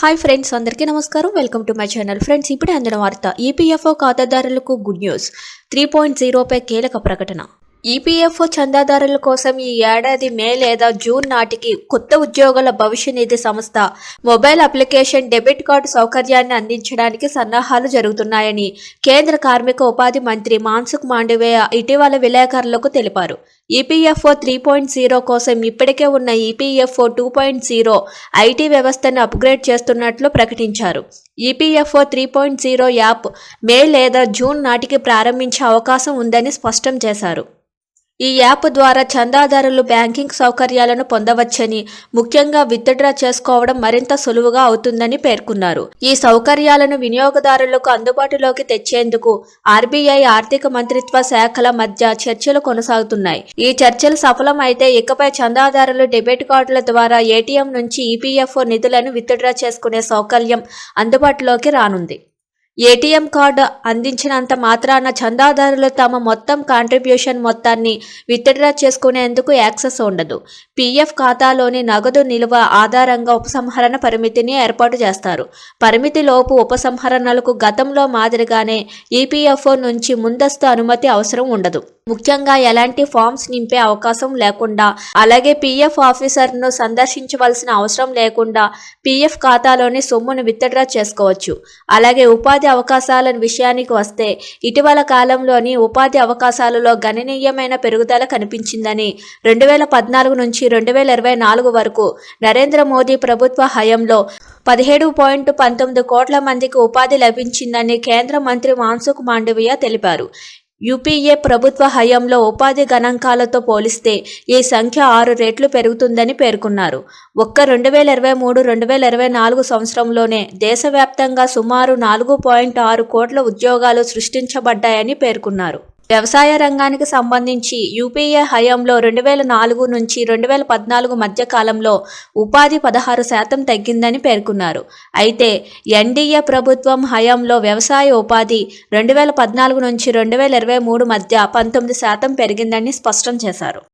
Hi friends అందరికీ నమస్కారం. Welcome to my channel friends ఇప్పుడే అందిన వార్త ఈపీఎఫ్ఓ ఖాతాదారులకు గుడ్ న్యూస్ త్రీ పాయింట్ జీరోపై కీలక ప్రకటన. ఈపీఎఫ్ఓ చందాదారుల కోసం ఈ ఏడాది మే లేదా జూన్ నాటికి కొత్త ఉద్యోగుల భవిష్య నిధి సంస్థ మొబైల్ అప్లికేషన్ డెబిట్ కార్డు సౌకర్యాన్ని అందించడానికి సన్నాహాలు జరుగుతున్నాయని కేంద్ర కార్మిక ఉపాధి మంత్రి మాన్సుఖ్ మాండవేయ ఇటీవల విలేకరులకు తెలిపారు. ఈపీఎఫ్ఓ త్రీ పాయింట్ జీరో కోసం ఇప్పటికే ఉన్న EPFO two point zero IT వ్యవస్థను అప్గ్రేడ్ చేస్తున్నట్లు ప్రకటించారు. EPFO three point zero app May లేదా జూన్ నాటికి ప్రారంభించే అవకాశం ఉందని స్పష్టం చేశారు. ఈ యాప్ ద్వారా చందాదారులు బ్యాంకింగ్ సౌకర్యాలను పొందవచ్చని ముఖ్యంగా విత్డ్రా చేసుకోవడం మరింత సులువుగా అవుతుందని పేర్కొన్నారు. ఈ సౌకర్యాలను వినియోగదారులకు అందుబాటులోకి తెచ్చేందుకు ఆర్బీఐ ఆర్థిక మంత్రిత్వ శాఖల మధ్య చర్చలు కొనసాగుతున్నాయి. ఈ చర్చలు సఫలమైతే ఇకపై చందాదారులు డెబిట్ కార్డుల ద్వారా ఏటీఎం నుంచి ఈపీఎఫ్ఓ నిధులను విత్డ్రా చేసుకునే సౌకర్యం అందుబాటులోకి రానుంది. ఏటీఎం కార్డు అందించినంత మాత్రాన చందాదారులు తమ మొత్తం కాంట్రిబ్యూషన్ మొత్తాన్ని విత్డ్రా చేసుకునేందుకు యాక్సెస్ ఉండదు. పీఎఫ్ ఖాతాలోని నగదు నిల్వ ఆధారంగా ఉపసంహరణ పరిమితిని ఏర్పాటు చేస్తారు. పరిమితిలోపు ఉపసంహరణలకు గతంలో మాదిరిగానే ఈపీఎఫ్ఓ నుంచి ముందస్తు అనుమతి అవసరం ఉండదు. ముఖ్యంగా ఎలాంటి ఫామ్స్ నింపే అవకాశం లేకుండా అలాగే పీఎఫ్ ఆఫీసర్ను సందర్శించవలసిన అవసరం లేకుండా పీఎఫ్ ఖాతాలోని సొమ్మును విత్డ్రా చేసుకోవచ్చు. అలాగే ఉపాధి ఉపాధి అవకాశాల విషయానికి వస్తే ఇటీవల కాలంలోని ఉపాధి అవకాశాలలో గణనీయమైన పెరుగుదల కనిపించిందని రెండు వేల పద్నాలుగు నుంచి రెండు వేల ఇరవై నాలుగు వరకు నరేంద్ర మోదీ ప్రభుత్వ హయంలో పదిహేడు పాయింట్ పంతొమ్మిది కోట్ల మందికి ఉపాధి లభించిందని కేంద్ర మంత్రి మాన్సుఖ్ మాండవీయ తెలిపారు. యూపీఏ ప్రభుత్వ హయాంలో ఉపాధి గణాంకాలతో పోలిస్తే ఈ సంఖ్య ఆరు రెట్లు పెరుగుతుందని పేర్కొన్నారు. ఒక్క రెండు వేల ఇరవై మూడు రెండు వేల ఇరవై నాలుగు సంవత్సరంలోనే దేశవ్యాప్తంగా సుమారు నాలుగు పాయింట్ ఆరు కోట్ల ఉద్యోగాలు సృష్టించబడ్డాయని పేర్కొన్నారు. వ్యవసాయ రంగానికి సంబంధించి యూపీఏ హయాంలో రెండు వేల నాలుగు నుంచి రెండు వేల పద్నాలుగు మధ్య కాలంలో ఉపాధి పదహారు శాతం తగ్గిందని పేర్కొన్నారు. అయితే ఎన్డీఏ ప్రభుత్వం హయాంలో వ్యవసాయ ఉపాధి రెండు వేల పద్నాలుగు నుంచి రెండు వేల ఇరవై మూడు మధ్య పంతొమ్మిది శాతం పెరిగిందని స్పష్టం చేశారు.